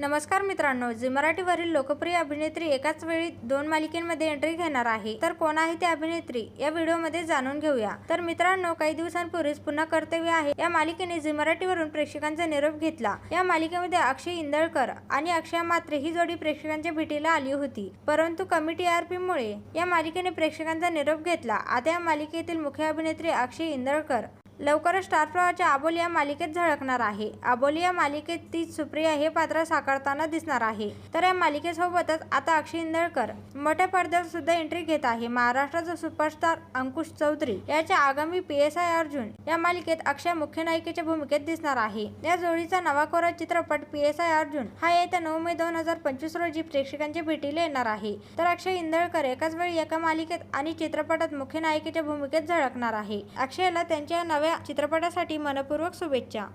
नमस्कार मित्रांनो झी मराठीवरील लोकप्रिय अभिनेत्री एकाच वेळी दोन मालिकेमध्ये एंट्री घेणार आहे तर कोण आहे ती अभिनेत्री या व्हिडिओमध्ये जाणून घेऊया. तर मित्रांनो काही दिवसांपूर्वीच पुन्हा कर्तव्य आहे या मालिकेने झी मराठीवरून प्रेक्षकांचा निरोप घेतला. या मालिकेमध्ये अक्षय इंदळकर आणि अक्षय मात्रे ही जोडी प्रेक्षकांच्या भेटीला आली होती. परंतु कमी टीआरपी मुळे या मालिकेने प्रेक्षकांचा निरोप घेतला. आता या मालिकेतील मुख्य अभिनेत्री अक्षय इंदळकर लवकरच स्टार प्रवाहाच्या आबोली या मालिकेत झळकणार आहे. आबोली या मालिकेत ती सुप्रिया हे पात्र साकारताना दिसणार आहे. तर या मालिकेसोबतच आता अक्षय इंदळकर मोठ्या पडद्यावर सुद्धा एंट्री घेत आहे. महाराष्ट्राचा सुपरस्टार अंकुश चौधरी याच्या आगामी पी एस आय अर्जुन या मालिकेत अक्षय मुख्य नायिकेच्या भूमिकेत दिसणार आहे. या जोडीचा नवा कोरा चित्रपट पी एस आय अर्जुन हा येत्या नऊ मे दोन हजार पंचवीस रोजी प्रेक्षकांच्या भेटीला येणार आहे. तर अक्षय इंदळकर एकाच वेळी एका मालिकेत आणि चित्रपटात मुख्य नायिकेच्या भूमिकेत झळकणार आहे. अक्षयला त्यांच्या या चित्रपटासाठी मनपूर्वक शुभेच्छा.